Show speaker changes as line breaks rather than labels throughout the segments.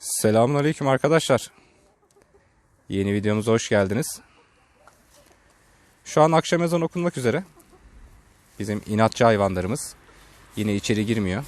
Selamünaleyküm arkadaşlar. Yeni videomuza hoş geldiniz. Şu an akşam ezan okunmak üzere. Bizim inatçı hayvanlarımız yine içeri girmiyor.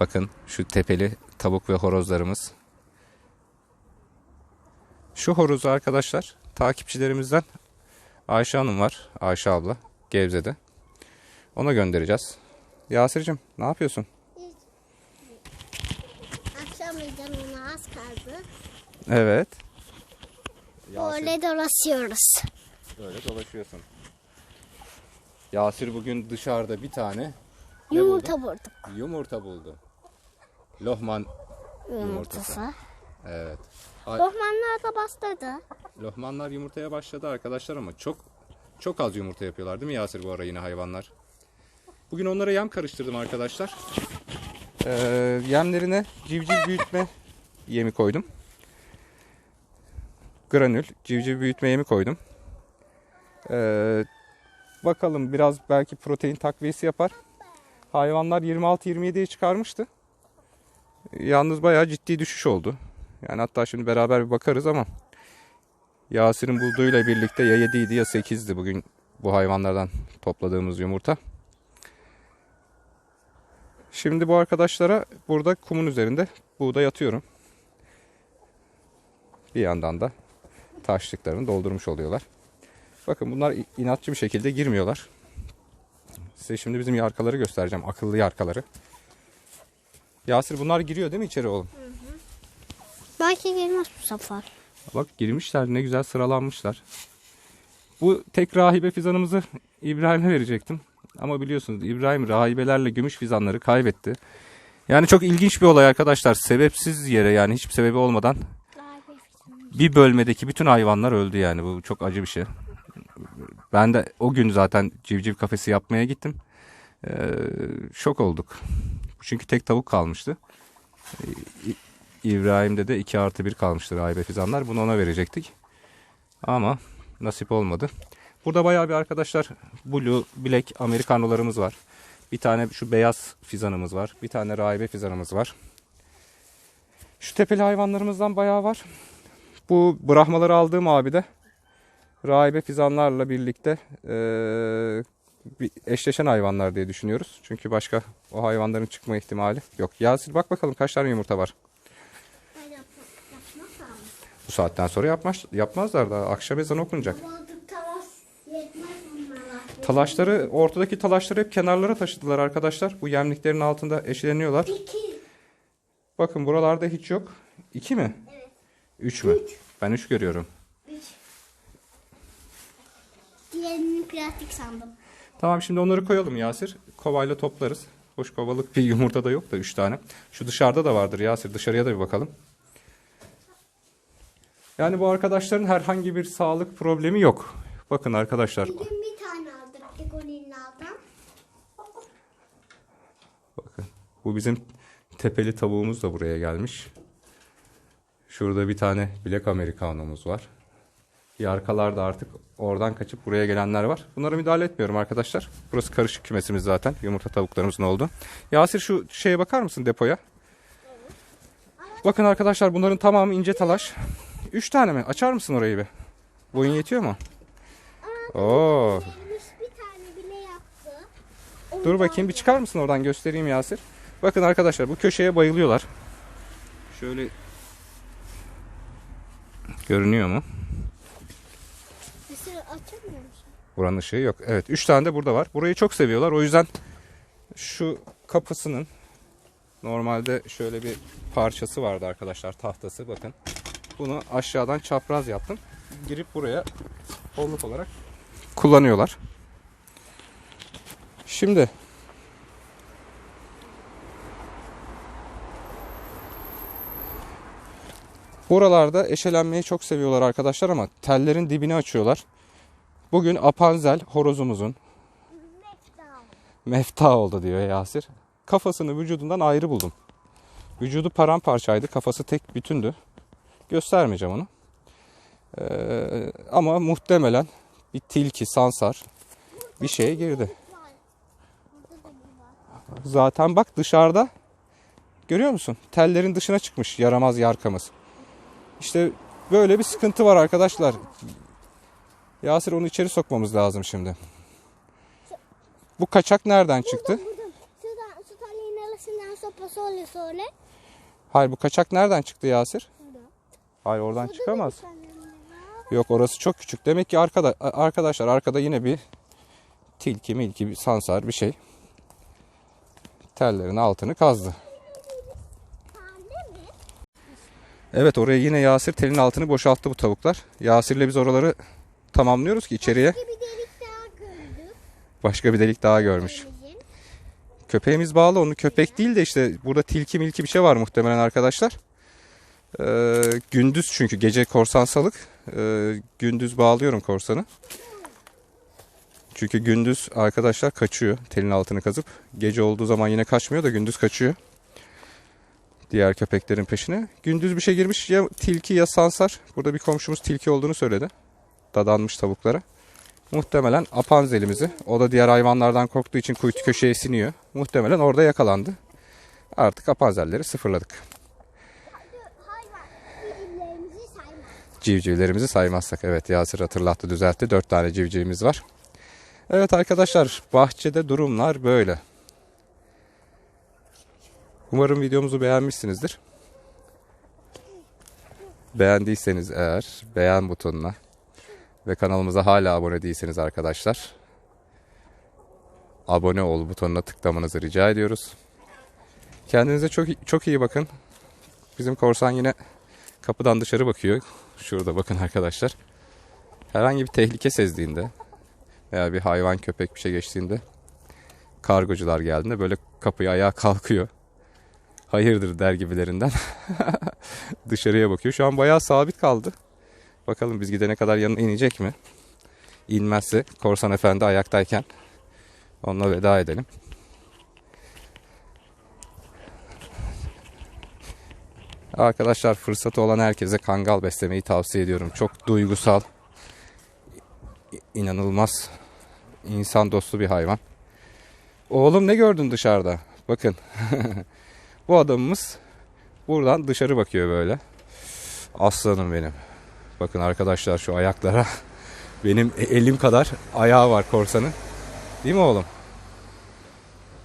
Bakın şu tepeli tavuk ve horozlarımız. Şu horozu arkadaşlar takipçilerimizden Ayşe Hanım var. Ayşe abla Gebze'de. Ona göndereceğiz. Yasir'cim ne yapıyorsun?
Akşam ezanına az kaldı.
Evet.
Böyle dolaşıyoruz.
Böyle dolaşıyorsun. Yasir bugün dışarıda bir tane ne
Yumurta vurduk.
yumurta buldu. Lohman yumurtası.
Yumurtası.
Evet. Ay-
Lohmanlar da bastırdı.
Lohmanlar yumurtaya başladı arkadaşlar ama çok çok az yumurta yapıyorlar değil mi Yasir bu ara yine hayvanlar? Bugün onlara yem karıştırdım arkadaşlar. Ee, yemlerine civciv büyütme yemi koydum. Granül civciv büyütme yemi koydum. Ee, bakalım biraz belki protein takviyesi yapar. Hayvanlar 26-27'ye çıkarmıştı. Yalnız bayağı ciddi düşüş oldu. Yani hatta şimdi beraber bir bakarız ama Yasir'in bulduğuyla birlikte ya 7'ydi ya 8'di bugün bu hayvanlardan topladığımız yumurta. Şimdi bu arkadaşlara burada kumun üzerinde buğday atıyorum. Bir yandan da taşlıklarını doldurmuş oluyorlar. Bakın bunlar inatçı bir şekilde girmiyorlar. Size şimdi bizim yarkaları göstereceğim. Akıllı yarkaları. Yasir bunlar giriyor değil mi içeri oğlum?
Belki girmez bu sefer.
Bak girmişler ne güzel sıralanmışlar. Bu tek rahibe fizanımızı İbrahim'e verecektim. Ama biliyorsunuz İbrahim rahibelerle gümüş fizanları kaybetti. Yani çok ilginç bir olay arkadaşlar. Sebepsiz yere yani hiçbir sebebi olmadan bir bölmedeki bütün hayvanlar öldü yani. Bu çok acı bir şey. Ben de o gün zaten civciv kafesi yapmaya gittim. Ee, şok olduk. Çünkü tek tavuk kalmıştı. Ee, İbrahim'de de 2 artı 1 kalmıştı rahibe fizanlar. Bunu ona verecektik. Ama nasip olmadı. Burada bayağı bir arkadaşlar Blue, Black Amerikanolarımız var. Bir tane şu beyaz fizanımız var. Bir tane rahibe fizanımız var. Şu tepeli hayvanlarımızdan bayağı var. Bu Brahmaları aldığım abi de rahibe fizanlarla birlikte eee, bir eşleşen hayvanlar diye düşünüyoruz. Çünkü başka o hayvanların çıkma ihtimali yok. Yasin bak bakalım kaç tane yumurta var. Bu saatten sonra yapmaz, yapmazlar daha. Akşam ezanı okunacak. Talaşları, ortadaki talaşları hep kenarlara taşıdılar arkadaşlar. Bu yemliklerin altında eşeleniyorlar.
İki.
Bakın buralarda hiç yok. İki mi?
Evet.
Üç mü? Ben üç görüyorum.
Üç. Diğerini plastik sandım.
Tamam şimdi onları koyalım Yasir. Kovayla toplarız. Hoş kovalık bir yumurta da yok da üç tane. Şu dışarıda da vardır Yasir. Dışarıya da bir bakalım. Yani bu arkadaşların herhangi bir sağlık problemi yok. Bakın arkadaşlar.
Bugün bir tane aldık Egolina'dan.
Bakın bu bizim tepeli tavuğumuz da buraya gelmiş. Şurada bir tane Black Amerikanomuz var. Yarkalar da artık oradan kaçıp buraya gelenler var. Bunlara müdahale etmiyorum arkadaşlar. Burası karışık kümesimiz zaten. Yumurta tavuklarımızın oldu. Yasir şu şeye bakar mısın depoya? Bakın arkadaşlar bunların tamamı ince talaş. Üç tane mi? Açar mısın orayı bir? Boyun yetiyor mu? Oo. Dur bakayım bir çıkar mısın oradan göstereyim Yasir. Bakın arkadaşlar bu köşeye bayılıyorlar. Şöyle görünüyor mu?
Sürü açamıyor musun?
Buranın ışığı yok. Evet 3 tane de burada var. Burayı çok seviyorlar. O yüzden şu kapısının normalde şöyle bir parçası vardı arkadaşlar tahtası bakın. Bunu aşağıdan çapraz yaptım. Girip buraya kolluk olarak kullanıyorlar. Şimdi Buralarda eşelenmeyi çok seviyorlar arkadaşlar ama tellerin dibini açıyorlar. Bugün Apanzel horozumuzun mefta oldu diyor Yasir. Kafasını vücudundan ayrı buldum. Vücudu paramparçaydı. Kafası tek bütündü. Göstermeyeceğim onu. Ee, ama muhtemelen bir tilki, sansar bir şeye girdi. Zaten bak dışarıda görüyor musun? Tellerin dışına çıkmış yaramaz yarkamız. İşte böyle bir sıkıntı var arkadaşlar. Yasir onu içeri sokmamız lazım şimdi. Bu kaçak nereden çıktı? Hayır bu kaçak nereden çıktı Yasir? Hayır oradan çıkamaz. Yok orası çok küçük. Demek ki arkada arkadaşlar arkada yine bir tilki milki bir sansar bir şey. Tellerin altını kazdı.
Pembe mi?
Evet oraya yine Yasir telin altını boşalttı bu tavuklar. Yasir'le biz oraları tamamlıyoruz ki içeriye
Bir delik daha gördük.
başka bir delik daha görmüş.
Bizim.
Köpeğimiz bağlı onu köpek değil de işte burada tilki milki bir şey var muhtemelen arkadaşlar. Ee, gündüz çünkü gece korsan salık. Ee, gündüz bağlıyorum korsanı. Çünkü gündüz arkadaşlar kaçıyor telin altını kazıp. Gece olduğu zaman yine kaçmıyor da gündüz kaçıyor. Diğer köpeklerin peşine. Gündüz bir şey girmiş ya tilki ya sansar. Burada bir komşumuz tilki olduğunu söyledi. Dadanmış tavuklara. Muhtemelen apanzelimizi. O da diğer hayvanlardan korktuğu için kuytu köşeye siniyor. Muhtemelen orada yakalandı. Artık apanzelleri sıfırladık. Civcivlerimizi saymazsak. Evet Yasir hatırlattı düzeltti. Dört tane civcivimiz var. Evet arkadaşlar bahçede durumlar böyle. Umarım videomuzu beğenmişsinizdir. Beğendiyseniz eğer beğen butonuna ve kanalımıza hala abone değilseniz arkadaşlar abone ol butonuna tıklamanızı rica ediyoruz. Kendinize çok çok iyi bakın. Bizim korsan yine kapıdan dışarı bakıyor. Şurada bakın arkadaşlar. Herhangi bir tehlike sezdiğinde veya bir hayvan köpek bir şey geçtiğinde kargocular geldiğinde böyle kapıya ayağa kalkıyor. Hayırdır der gibilerinden. Dışarıya bakıyor. Şu an bayağı sabit kaldı. Bakalım biz gidene kadar yanına inecek mi? İnmezse Korsan Efendi ayaktayken onunla veda edelim. Arkadaşlar fırsatı olan herkese kangal beslemeyi tavsiye ediyorum. Çok duygusal, inanılmaz, insan dostu bir hayvan. Oğlum ne gördün dışarıda? Bakın. Bu adamımız buradan dışarı bakıyor böyle. Aslanım benim. Bakın arkadaşlar şu ayaklara. Benim e- elim kadar ayağı var korsanın. Değil mi oğlum?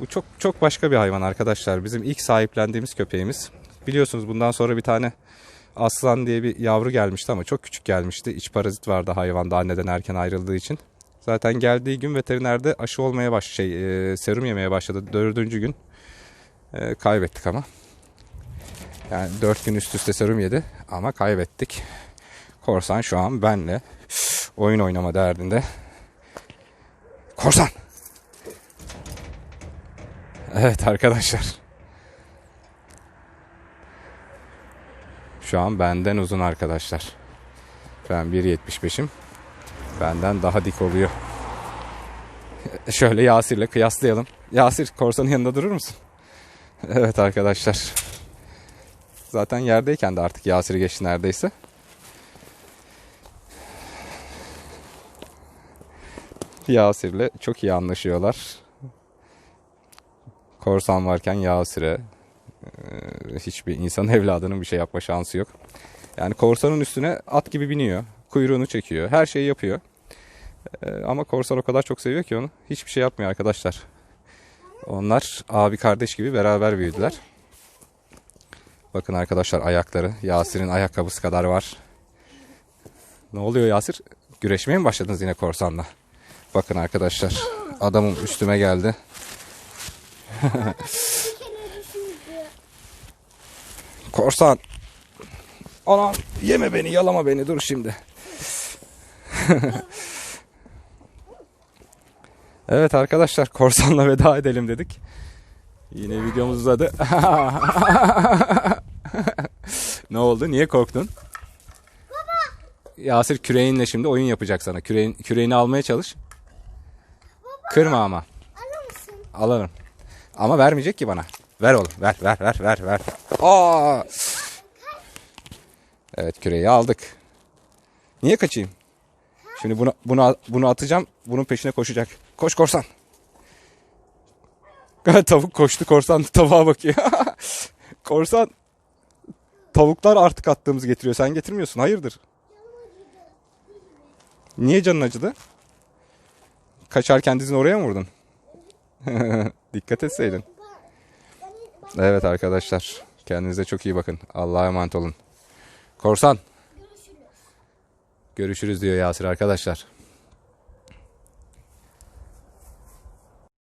Bu çok çok başka bir hayvan arkadaşlar. Bizim ilk sahiplendiğimiz köpeğimiz. Biliyorsunuz bundan sonra bir tane aslan diye bir yavru gelmişti ama çok küçük gelmişti. İç parazit vardı hayvanda anneden erken ayrıldığı için. Zaten geldiği gün veterinerde aşı olmaya baş şey e, serum yemeye başladı. Dördüncü gün e, kaybettik ama. Yani dört gün üst üste serum yedi ama kaybettik. Korsan şu an benle oyun oynama derdinde. Korsan! Evet arkadaşlar. Şu an benden uzun arkadaşlar. Ben 1.75'im. Benden daha dik oluyor. Şöyle Yasir'le kıyaslayalım. Yasir korsanın yanında durur musun? Evet arkadaşlar. Zaten yerdeyken de artık Yasir'i geçti neredeyse. Yasir'le çok iyi anlaşıyorlar. Korsan varken Yasir'e e, hiçbir insan evladının bir şey yapma şansı yok. Yani korsanın üstüne at gibi biniyor. Kuyruğunu çekiyor. Her şeyi yapıyor. E, ama korsan o kadar çok seviyor ki onu. Hiçbir şey yapmıyor arkadaşlar. Onlar abi kardeş gibi beraber büyüdüler. Bakın arkadaşlar ayakları. Yasir'in ayakkabısı kadar var. Ne oluyor Yasir? Güreşmeye mi başladınız yine korsanla? Bakın arkadaşlar. Adamım üstüme geldi. Korsan. Anam yeme beni yalama beni dur şimdi. evet arkadaşlar korsanla veda edelim dedik. Yine videomuz uzadı. ne oldu? Niye korktun? Yasir küreğinle şimdi oyun yapacak sana. Küreğin, küreğini almaya çalış. Kırma ama.
Alır mısın?
Alırım. Ama vermeyecek ki bana. Ver oğlum. Ver ver ver ver ver. Aa! Evet küreği aldık. Niye kaçayım? Şimdi bunu bunu bunu atacağım. Bunun peşine koşacak. Koş korsan. Tavuk koştu korsan tavuğa bakıyor. Korsan. Tavuklar artık attığımızı getiriyor. Sen getirmiyorsun. Hayırdır? Niye canın acıdı? Kaçarken dizini oraya mı vurdun? Dikkat etseydin. Evet arkadaşlar. Kendinize çok iyi bakın. Allah'a emanet olun. Korsan. Görüşürüz diyor Yasir arkadaşlar.